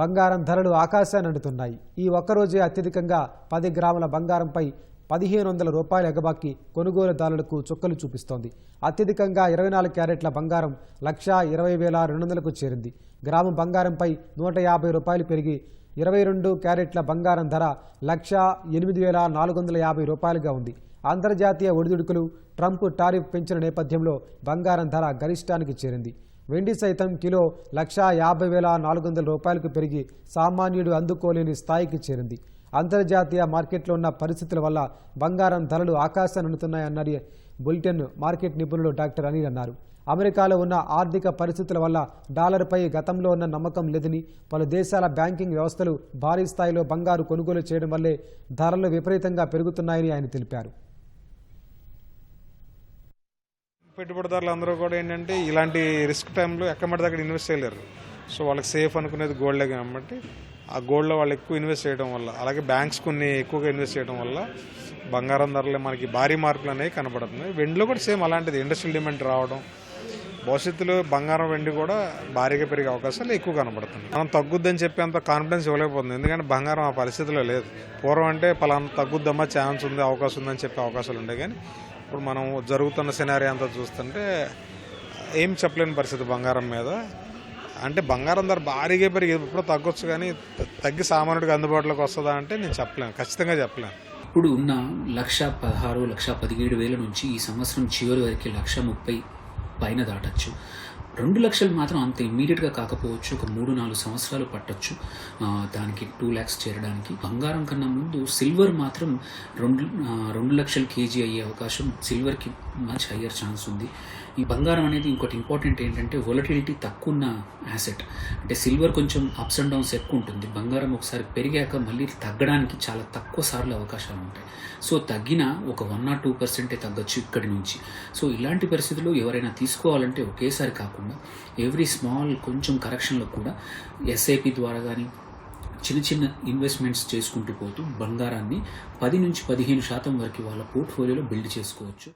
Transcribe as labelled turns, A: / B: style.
A: బంగారం ధరలు ఆకాశాన్ని అంటుతున్నాయి. ఈ ఒక్కరోజే అత్యధికంగా పది గ్రాముల బంగారంపై పదిహేను వందల రూపాయల ఎగబాకి కొనుగోలుదారులకు చుక్కలు చూపిస్తోంది. అత్యధికంగా ఇరవై నాలుగు క్యారెట్ల బంగారం లక్షా ఇరవై వేల రెండు వందలకు చేరింది. గ్రాము బంగారంపై నూట యాభై రూపాయలు పెరిగి ఇరవై రెండు క్యారెట్ల బంగారం ధర లక్షా ఎనిమిది వేల నాలుగు వందల యాభై రూపాయలుగా ఉంది. అంతర్జాతీయ ఒడిదుడుకులు ట్రంప్ టారిఫ్ పెంచిన నేపథ్యంలో బంగారం ధర గరిష్టానికి చేరింది. వెండి సైతం కిలో లక్షా యాభై వేల నాలుగు వందల రూపాయలకు పెరిగి సామాన్యుడు అందుకోలేని స్థాయికి చేరింది. అంతర్జాతీయ మార్కెట్లో ఉన్న పరిస్థితుల వల్ల బంగారం ధరలు ఆకాశాన్నుతున్నాయన్నది బులెటిన్ మార్కెట్ నిపుణులు డాక్టర్ అనిల్ అన్నారు. అమెరికాలో ఉన్న ఆర్థిక పరిస్థితుల వల్ల డాలర్పై గతంలో ఉన్న నమ్మకం లేదని పలు దేశాల బ్యాంకింగ్ వ్యవస్థలు భారీ స్థాయిలో బంగారు కొనుగోలు చేయడం వల్లే ధరలు విపరీతంగా పెరుగుతున్నాయని ఆయన తెలిపారు.
B: పెట్టుబడిదారులు అందరూ కూడా ఏంటంటే ఇలాంటి రిస్క్ టైంలో ఎక్కడి దగ్గర ఇన్వెస్ట్ చేయలేరు. సో వాళ్ళకి సేఫ్ అనుకునేది గోల్డే కాబట్టి ఆ గోల్డ్లో వాళ్ళు ఎక్కువ ఇన్వెస్ట్ చేయడం వల్ల అలాగే బ్యాంక్స్ కొన్ని ఎక్కువగా ఇన్వెస్ట్ చేయడం వల్ల బంగారం ధరలు మనకి భారీ మార్పులు అనేవి కనబడుతున్నాయి వెండిలో కూడా సేమ్ అలాంటిది ఇండస్ట్రియల్ డిమాండ్ రావడం భవిష్యత్తులో బంగారం వెండి కూడా భారీగా పెరిగే అవకాశాలు ఎక్కువ కనబడుతున్నాయి మనం తగ్గుద్దని చెప్పేంత కాన్ఫిడెన్స్ ఇవ్వలేకపోతుంది ఎందుకంటే బంగారం ఆ పరిస్థితిలో లేదు. పూర్వం అంటే పలానా తగ్గుద్దమ్మా ఛాన్స్ ఉంది అవకాశం ఉందని చెప్పే అవకాశాలు ఉండే కానీ ఇప్పుడు మనం జరుగుతున్న సినారీ అంతా చూస్తుంటే ఏం చెప్పలేని పరిస్థితి బంగారం మీద. అంటే బంగారం ధర భారీగా పెరిగి ఎప్పుడో తగ్గొచ్చు కానీ తగ్గి సామాన్యుడికి అందుబాటులోకి వస్తుందా అంటే నేను చెప్పలేను. ఖచ్చితంగా చెప్పలేను.
C: ఇప్పుడు ఉన్న లక్ష పదహారు లక్ష పదిహేడు వేల నుంచి ఈ సంవత్సరం చివరి వరకు లక్ష ముప్పై పైన దాటచ్చు. రెండు లక్షలు మాత్రం అంత ఇమ్మీడియట్గా కాకపోవచ్చు. ఒక మూడు నాలుగు సంవత్సరాలు పట్టొచ్చు. దానికి టూ ల్యాక్స్ చేరడానికి. బంగారం కన్నా ముందు సిల్వర్ మాత్రం రెండు రెండు లక్షలు కేజీ అయ్యే అవకాశం సిల్వర్కి మచ్ హయ్యర్ ఛాన్స్ ఉంది. ఈ బంగారం అనేది ఇంకోటి ఇంపార్టెంట్ ఏంటంటే వొలటిలిటీ తక్కువ ఉన్న యాసెట్ అంటే సిల్వర్ కొంచెం అప్స్ అండ్ డౌన్స్ ఎక్కువ ఉంటుంది. బంగారం ఒకసారి పెరిగాక మళ్ళీ తగ్గడానికి చాలా తక్కువ సార్లు అవకాశాలు ఉంటాయి. సో తగ్గిన ఒక వన్ ఆర్ టూ పర్సెంటే తగ్గొచ్చు ఇక్కడి నుంచి. సో ఇలాంటి పరిస్థితుల్లో ఎవరైనా తీసుకోవాలంటే ఒకేసారి కాకుండా ఎవ్రీ స్మాల్ కొంచెం కరెక్షన్లో కూడా ఎస్ఐపి ద్వారా కానీ చిన్న చిన్న ఇన్వెస్ట్మెంట్స్ చేసుకుంటూ పోతూ బంగారాన్ని పది నుంచి పదిహేను శాతం వరకు వాళ్ళ పోర్ట్ఫోలియోలో బిల్డ్ చేసుకోవచ్చు.